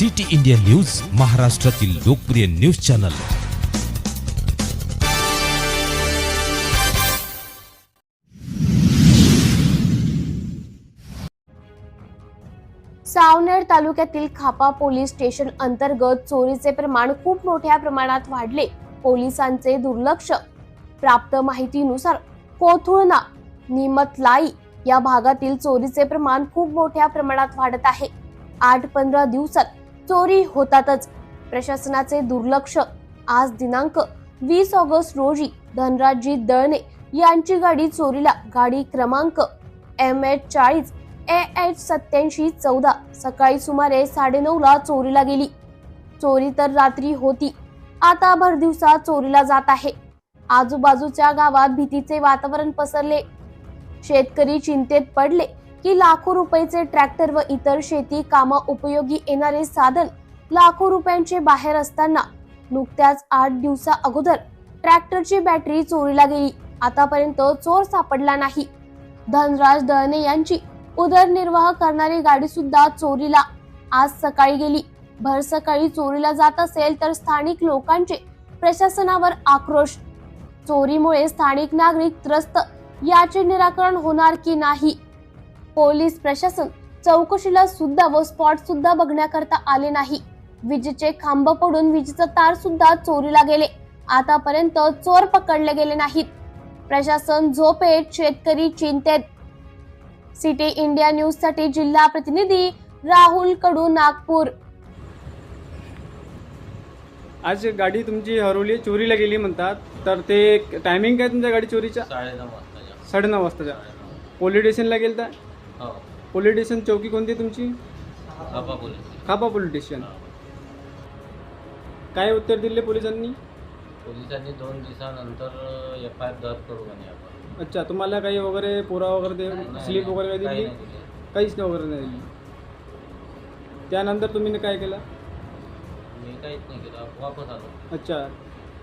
City India news महाराष्ट्रातील लोकप्रिय news channel. Saoner तालुक्यातील खापा पोलीस स्टेशन अंतर्गत चोरीचे प्रमाण खूप मोठ्या प्रमाणात वाढले. पोलिसांचे दुर्लक्ष. प्राप्त माहितीनुसार कोथुळना निमतलाई या भागातील चोरीचे प्रमाण खूप मोठ्या प्रमाणात वाढत आहे. आठ पंधरा दिवसात चोरी होतातच. प्रशासनाचे दुर्लक्ष. आज दिनांक वीस ऑगस्ट रोजी धनराजजी दळणे यांची गाडी चोरीला गाडी क्रमांक एम एच चाळीस ए एच सत्याऐंशी चौदा सकाळी सुमारे साडेनऊ ला चोरीला गेली. चोरी तर रात्री होती. आता भर दिवसा चोरीला जात आहे. आजूबाजूच्या गावात भीतीचे वातावरण पसरले. शेतकरी चिंतेत पडले. की लाखो रुपयाचे ट्रॅक्टर व इतर शेती कामा उपयोगी येणारे साधन लाखो रुपयांचे बाहेर असताना नुकत्याच आठ दिवसा अगोदर ट्रॅक्टरची बॅटरी चोरीला गेली. आतापर्यंत चोर सापडला नाही. धनराज दळणे यांची उदरनिर्वाह करणारी गाडी सुद्धा चोरीला आज सकाळी गेली. भर सकाळी चोरीला जात असेल तर स्थानिक लोकांचे प्रशासनावर आक्रोश. चोरीमुळे स्थानिक नागरिक त्रस्त. याचे निराकरण होणार की नाही? पोलीस प्रशासन चौकशीला सुद्धा व स्पॉट सुद्धा बघण्याकरता आले नाही. विजेचे खांब पडून विजेचा तार सुद्धा चोरीला गेले. आतापर्यंत चोर पकडले गेले नाहीत. प्रशासन झोपेत शेतकरी चिंतेत. सिटी इंडिया न्यूजसाठी जिल्हा प्रतिनिधी राहुल कडू नागपूर. आज गाडी तुमची हरवली चोरीला गेली म्हणतात. तर ते टायमिंग काय तुमच्या गाडी चोरीच्या? साडेनऊ वाजताच्या पोलीस स्टेशनला गेलता? हो. पोलीस स्टेशन चौकी कोणती तुमची? बाबा पोलीस. खापा पोलीस स्टेशन काय उत्तर दिले पोलिसांनी? पोलिसांनी दोन दिवसानंतर एफ आय आर दर्ज करू म्हणे आपण. अच्छा तुम्हाला काही वगैरे पुरा वगैरे दे नाही, स्लिप वगैरे काही काही दिली? नाही दिले. काहीच नाही वगैरे नाही दिली. त्यानंतर तुम्ही काय केलं? मी काहीच नाही केलं. वापस आलो. अच्छा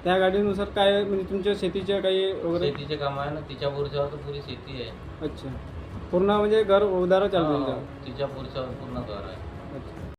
त्या गाडीनुसार काय म्हणजे तुमच्या शेतीच्या काही वगैरे? शेतीचे काम आहे ना तिच्या पुरुषावर तर पुरी शेती आहे. अच्छा. पूर्ण म्हणजे घर उदार चालू तिच्या पुढचं पूर्ण घर आहे.